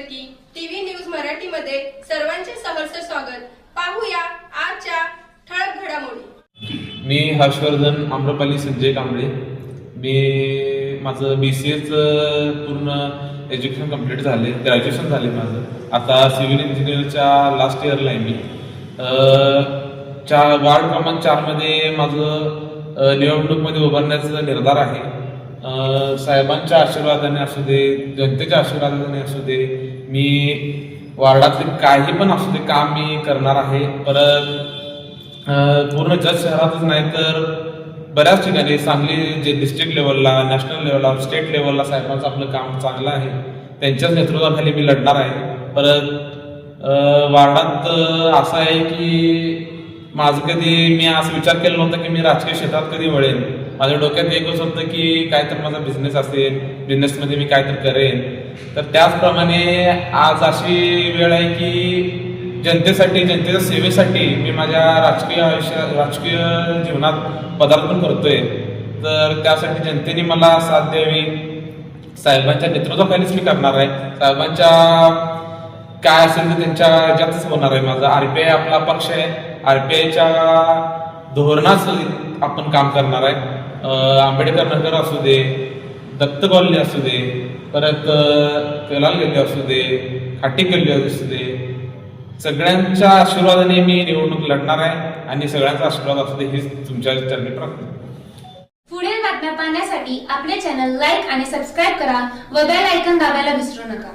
की TV news मराठीमध्ये सर्वांचे सहर्ष स्वागत. पाहूया आजच्या ठळक घडामोडी. मी हर्षवर्धन आम्रपाली संजय कांबळे. मी माझं बी सी एच पूर्ण एज्युकेशन कंप्लीट झाले ग्रॅज्युएशन झाले माझं. आता सिव्हिल इंजिनिअरच्या लास्ट इयरला आहे मी. चार वार्ड क्रमांक चारमध्ये माझं निवडणूकमध्ये उभारण्याचा निर्धार आहे. साहेबांच्या आशीर्वादाने असू दे जनतेच्या आशीर्वादाने असू दे मी वार्डातले काही पण असू दे काम मी करणार आहे. परत पूर्ण जत शहरातच नाही तर बऱ्याच ठिकाणी सांगली जे डिस्ट्रिक्ट लेवलला नॅशनल लेवलला स्टेट लेवलला साहेबांचं आपलं काम चांगलं आहे. त्यांच्याच नेतृत्वाखाली मी लढणार आहे. परत वार्डात असं आहे की माझं कधी मी असं विचार केला नव्हता की मी राजकीय क्षेत्रात कधी वळेन. माझ्या डोक्यात एकच होतं की काहीतरी माझा बिझनेस असेल बिझनेसमध्ये मी काहीतरी करेन. तर त्याचप्रमाणे आज अशी वेळ आहे की जनतेसाठी जनतेच्या सेवेसाठी मी माझ्या राजकीय आयुष्या राजकीय जीवनात पदार्पण करतोय. तर त्यासाठी जनतेने मला साथ द्यावी. साहेबांच्या नेतृत्वाखालीच मी करणार आहे. साहेबांच्या काय असेल ते त्यांच्या ह्याच्यातच होणार आहे. माझं आय आपला पक्ष आहे. आरपीआयच्या धोरणाच आपण काम करणार आहे. आंबेडकर नगर असू दे दत्त कॉलनी असू दे परत कलाल गल्ली असू दे खाटी गल्ली असू दे सगळ्यांच्या आशीर्वादाने मी निवडणूक लढणार आहे आणि सगळ्यांचा आशीर्वाद असू दे हीच तुमच्या चरणी प्रार्थना. पुढील बातम्या पाहण्यासाठी आपले चॅनल लाईक आणि सबस्क्राईब करा व बेल आयकन दाबायला विसरू नका.